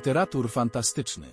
Literatur fantastyczny.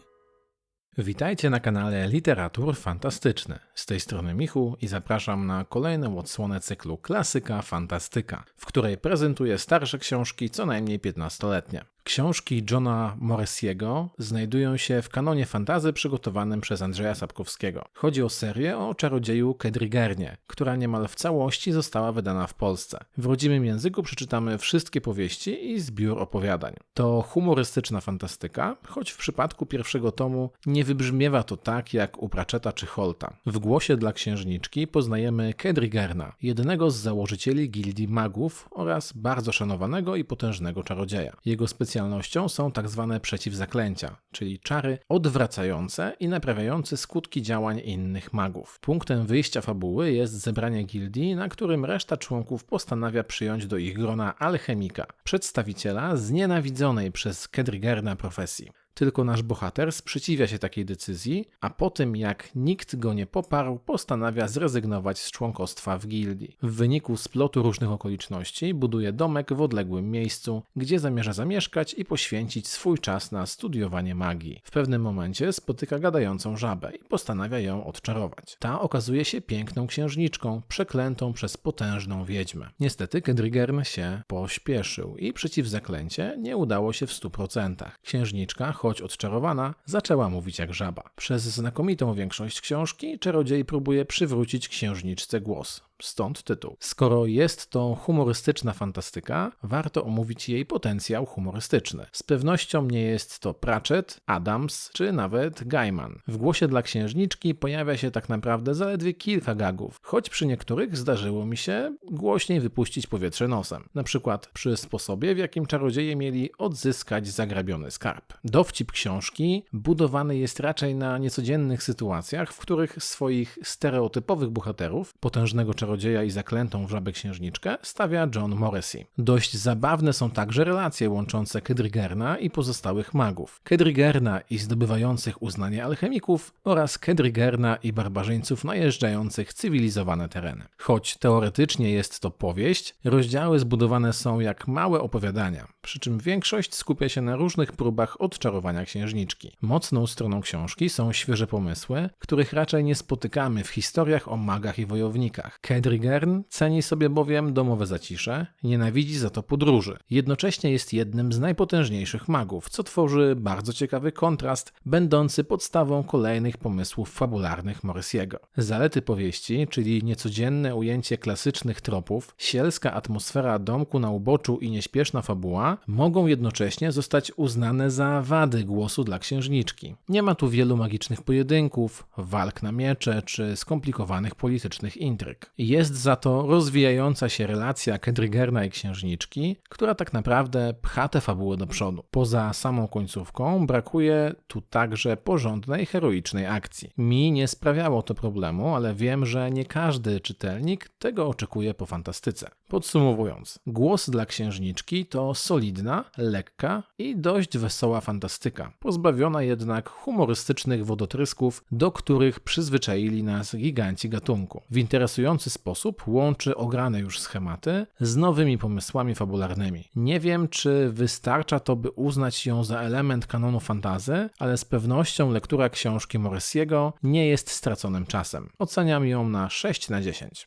Witajcie na kanale Literatur Fantastyczny. Z tej strony Michu i zapraszam na kolejną odsłonę cyklu Klasyka Fantastyka, w której prezentuję starsze książki co najmniej 15-letnie. Książki Johna Morrisiego znajdują się w kanonie fantazy przygotowanym przez Andrzeja Sapkowskiego. Chodzi o serię o czarodzieju Kedrigernie, która niemal w całości została wydana w Polsce. W rodzimym języku przeczytamy wszystkie powieści i zbiór opowiadań. To humorystyczna fantastyka, choć w przypadku pierwszego tomu nie wybrzmiewa to tak jak u Pratchetta czy Holta. W głosie dla księżniczki poznajemy Kedrigerna, jednego z założycieli gildii magów oraz bardzo szanowanego i potężnego czarodzieja. Jego specjalnością specjalnością są tak zwane przeciwzaklęcia, czyli czary odwracające i naprawiające skutki działań innych magów. Punktem wyjścia fabuły jest zebranie gildii, na którym reszta członków postanawia przyjąć do ich grona alchemika, przedstawiciela znienawidzonej przez Kedrigerna profesji. Tylko nasz bohater sprzeciwia się takiej decyzji, a po tym jak nikt go nie poparł, postanawia zrezygnować z członkostwa w gildii. W wyniku splotu różnych okoliczności buduje domek w odległym miejscu, gdzie zamierza zamieszkać i poświęcić swój czas na studiowanie magii. W pewnym momencie spotyka gadającą żabę i postanawia ją odczarować. Ta okazuje się piękną księżniczką, przeklętą przez potężną wiedźmę. Niestety Kedrigern się pośpieszył i przeciwzaklęcie nie udało się w 100%. Księżniczka, choć odczarowana, zaczęła mówić jak żaba. Przez znakomitą większość książki czarodziej próbuje przywrócić księżniczce głos. Stąd tytuł. Skoro jest to humorystyczna fantastyka, warto omówić jej potencjał humorystyczny. Z pewnością nie jest to Pratchett, Adams czy nawet Gaiman. W głosie dla księżniczki pojawia się tak naprawdę zaledwie kilka gagów, choć przy niektórych zdarzyło mi się głośniej wypuścić powietrze nosem. Na przykład przy sposobie, w jakim czarodzieje mieli odzyskać zagrabiony skarb. Dowcip książki budowany jest raczej na niecodziennych sytuacjach, w których swoich stereotypowych bohaterów, potężnego czarodzieja, czarodzieja i zaklętą żabę księżniczkę stawia John Morrissey. Dość zabawne są także relacje łączące Kedrigerna i pozostałych magów. Kedrigerna i zdobywających uznanie alchemików oraz Kedrigerna i barbarzyńców najeżdżających cywilizowane tereny. Choć teoretycznie jest to powieść, rozdziały zbudowane są jak małe opowiadania, przy czym większość skupia się na różnych próbach odczarowania księżniczki. Mocną stroną książki są świeże pomysły, których raczej nie spotykamy w historiach o magach i wojownikach. Kedrigern ceni sobie bowiem domowe zacisze, nienawidzi za to podróży. Jednocześnie jest jednym z najpotężniejszych magów, co tworzy bardzo ciekawy kontrast, będący podstawą kolejnych pomysłów fabularnych Morrisiego. Zalety powieści, czyli niecodzienne ujęcie klasycznych tropów, sielska atmosfera domku na uboczu i nieśpieszna fabuła, mogą jednocześnie zostać uznane za wady głosu dla księżniczki. Nie ma tu wielu magicznych pojedynków, walk na miecze czy skomplikowanych politycznych intryg. Jest za to rozwijająca się relacja Kedrigerna i księżniczki, która tak naprawdę pcha tę fabułę do przodu. Poza samą końcówką brakuje tu także porządnej, heroicznej akcji. Mi nie sprawiało to problemu, ale wiem, że nie każdy czytelnik tego oczekuje po fantastyce. Podsumowując, głos dla księżniczki to solidna, lekka i dość wesoła fantastyka, pozbawiona jednak humorystycznych wodotrysków, do których przyzwyczaili nas giganci gatunku. W interesujący sposób łączy ograne już schematy z nowymi pomysłami fabularnymi. Nie wiem, czy wystarcza to, by uznać ją za element kanonu fantazy, ale z pewnością lektura książki Morrisiego nie jest straconym czasem. Oceniam ją na 6 na 10.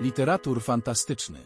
Literatur fantastyczny.